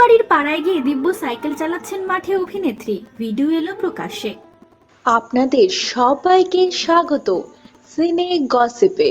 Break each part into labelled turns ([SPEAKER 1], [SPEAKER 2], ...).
[SPEAKER 1] বাড়ির পাড়ায় গিয়ে দিব্য সাইকেল চালাচ্ছেন মাঠে অভিনেত্রী। ভিডিও এলো প্রকাশ্যে।
[SPEAKER 2] আপনাদের সবাইকে স্বাগত। সিনে গসিপে।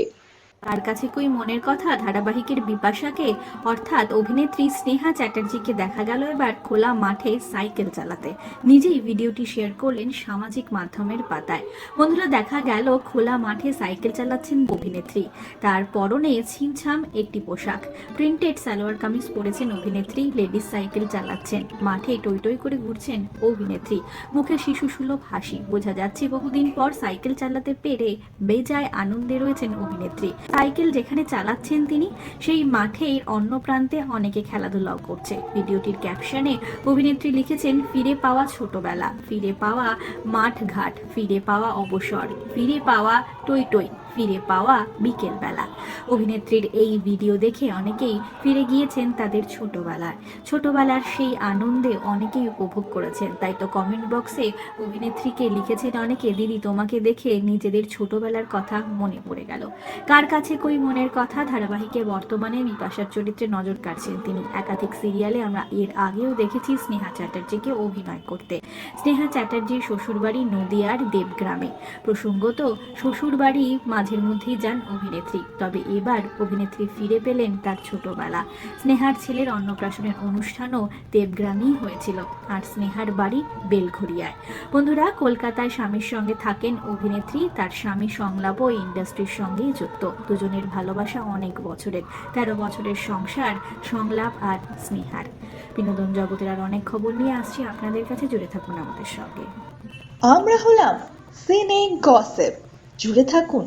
[SPEAKER 1] তার কাছে কই মনের কথা, ধারাবাহিকের বিপাশাকে? অর্থাৎ অভিনেত্রী স্নেহা চ্যাটার্জিকে দেখা গেল এবার খোলা মাঠে সাইকেল চালাতে। নিজেই ভিডিওটি শেয়ার করলেন সামাজিক মাধ্যমের পাতায়। বন্ধুরা, দেখা গেল খোলা মাঠে সাইকেল চালাচ্ছেন অভিনেত্রী। তার পরনে ছিমছাম একটি পোশাক। প্রিন্টেড সালোয়ার কামিজ পরেছেন অভিনেত্রী, লেডিস সাইকেল চালাচ্ছেন। মাঠে টই টই করে ঘুরছেন অভিনেত্রী। মুখে শিশু সুলভ হাসি। বোঝা যাচ্ছে বহুদিন পর সাইকেল চালাতে পেরে বেজায় আনন্দে রয়েছেন অভিনেত্রী। সাইকেল যেখানে চালাচ্ছেন তিনি, সেই মাঠের অন্য প্রান্তে অনেকে খেলাধুলাও করছে। ভিডিওটির ক্যাপশনে অভিনেত্রী লিখেছেন, ফিরে পাওয়া ছোটবেলা, ফিরে পাওয়া মাঠ ঘাট ফিরে পাওয়া অবসর, ফিরে পাওয়া টই টই। ফিরে পাওয়া বিকেল বেলা অভিনেত্রীর এই ভিডিও দেখে অনেকেই ফিরে গিয়েছেন তাদের ছোটবেলার ছোটবেলার সেই আনন্দে অনেকেই উপভোগ করেছেন। তাই তো কমেন্ট বক্সে অভিনেত্রীকে লিখেছেন অনেকে, দিদি, তোমাকে দেখে নিজেদের ছোটবেলার কথা মনে পড়ে গেল। কার কাছে কই মনের কথা? ধারাবাহিকে বর্তমানে বিপাশার চরিত্রে নজর কাটছেন তিনি। একাধিক সিরিয়ালে আমরা এর আগেও দেখেছি স্নেহা চ্যাটার্জিকে অভিনয় করতে। স্নেহা চ্যাটার্জির শ্বশুরবাড়ি নদিয়ার দেবগ্রামে। প্রসঙ্গত, শ্বশুরবাড়ি মাঝের মধ্যেই যান অভিনেত্রী। তবে এবার অভিনেত্রী ফিরে পেলেন তার ছোটবেলা। স্নেহার ছেলের অন্নপ্রাশনের অনুষ্ঠানও দেবগ্রামেই হয়েছিল, আর স্নেহার বাড়ি বেলঘরিয়ায় বন্ধুরা, কলকাতায় স্বামীর সঙ্গে থাকেন অভিনেত্রী, তার স্বামী সংলাপ ও ইন্ডাস্ট্রির সঙ্গেই যুক্ত। দুজনের ভালোবাসা অনেক বছরের, তেরো বছরের সংসার, সংলাপ আর স্নেহার। বিনোদন জগতের আর অনেক খবর নিয়ে আসছি আপনাদের কাছে, জুড়ে থাকুন আমাদের সঙ্গে।
[SPEAKER 2] আমরা হলাম সিনে গসিপ জুড়ে থাকুন